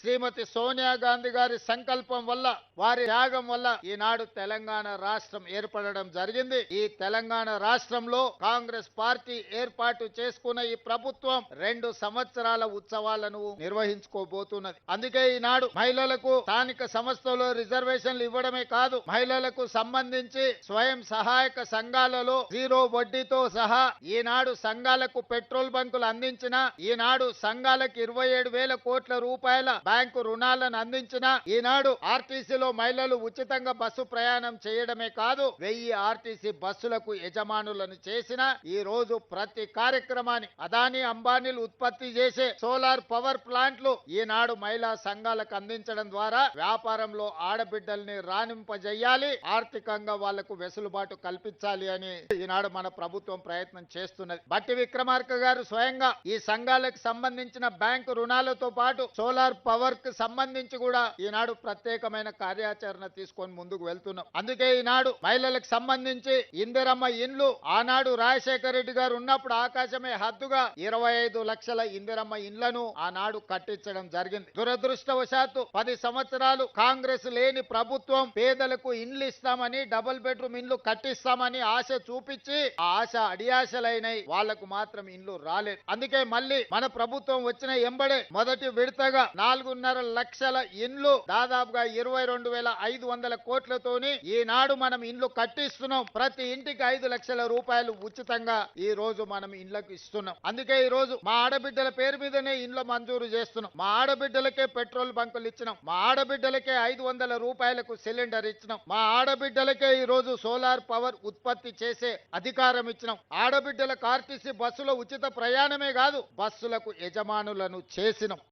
శ్రీమతి సోనియా గాంధీ గారి సంకల్పం వల్ల వారి త్యాగం వల్ల ఈనాడు తెలంగాణ రాష్ట్రం ఏర్పడడం జరిగింది. ఈ తెలంగాణ రాష్ట్రంలో కాంగ్రెస్ పార్టీ ఏర్పాటు చేసుకున్న ఈ ప్రభుత్వం రెండు సంవత్సరాల ఉత్సవాలను నిర్వహించుకోబోతున్నది. అందుకే ఈనాడు మహిళలకు స్థానిక సంస్థలో రిజర్వేషన్లు ఇవ్వడమే కాదు మహిళలకు సంబంధించి స్వయం సహాయక సంఘాలలో జీరో వడ్డీతో సహా ఈనాడు సంఘాలకు పెట్రోల్ బంకులు అందించిన ఈనాడు సంఘాలకు ఇరవై ఏడు వేల కోట్ల రూపాయల బ్యాంకు రుణాలను అందించిన ఈనాడు ఆర్టీసీలో మహిళలు ఉచితంగా బస్సు ప్రయాణం చేయడమే కాదు వెయ్యి ఆర్టీసీ బస్సులకు యజమానులను చేసిన ఈ రోజు ప్రతి కార్యక్రమాన్ని అదాని అంబానీలు ఉత్పత్తి చేసే సోలార్ పవర్ ప్లాంట్లు ఈనాడు మహిళా సంఘాలకు అందించడం ద్వారా వ్యాపారంలో ఆడబిడ్డల్ని రాణింపజేయాలి ఆర్థికంగా వాళ్ళకు వెసులుబాటు కల్పించాలి అని ఈనాడు మన ప్రభుత్వం ప్రయత్నం చేస్తున్నది. బట్టి విక్రమార్క గారు స్వయంగా ఈ సంఘాలకు సంబంధించిన బ్యాంకు రుణాలతో పాటు సోలార్ పవర్ కు సంబంధించి కూడా ఈనాడు ప్రత్యేకమైన కార్యాచరణ తీసుకొని ముందుకు వెళ్తున్నాం. అందుకే ఈనాడు మహిళలకు సంబంధించి ఇందిరమ్మ ఇండ్లు ఆనాడు రాజశేఖర రెడ్డి గారు ఉన్నప్పుడు ఆకాశమే హద్దుగా ఇరవై ఐదు లక్షల ఇందిరమ్మ ఇండ్లను ఆనాడు కట్టించడం జరిగింది. దురదృష్టవశాత్తు పది సంవత్సరాలు కాంగ్రెస్ లేని ప్రభుత్వం పేదలకు ఇండ్లు ఇస్తామని డబుల్ బెడ్రూమ్ ఇండ్లు కట్టిస్తామని ఆశ చూపించి ఆ ఆశ అడియాశలైనవి వాళ్ళకు మాత్రం ఇండ్లు రాలేదు. అందుకే మళ్ళీ మన ప్రభుత్వం వచ్చిన ఎంబడే మొదటి విడతగా నాలుగున్నర లక్షల ఇండ్లు దాదాపుగా ఇరవై రెండు వేల ఐదు వందల కోట్లతోని ఈనాడు మనం ఇండ్లు కట్టిస్తున్నాం. ప్రతి ఇంటికి ఐదు లక్షల రూపాయలు ఉచితంగా ఈ రోజు మనం ఇండ్లకు ఇస్తున్నాం. అందుకే ఈ రోజు మా ఆడబిడ్డల పేరు మీదనే ఇండ్లు మంజూరు చేస్తున్నాం. మా ఆడబిడ్డలకే పెట్రోల్ బంకులు ఇచ్చినాం. మా ఆడబిడ్డలకే ఐదు వందల రూపాయలకు సిలిండర్ ఇచ్చినాం. మా ఆడబిడ్డలకే ఈ రోజు సోలార్ పవర్ ఉత్పత్తి చేసే అధికారం ఇచ్చినాం. ఆడబిడ్డలకు ఆర్టీసీ బస్సులో ఉచిత ప్రయాణమే కాదు బస్సులకు యజమానులను చేసినాం.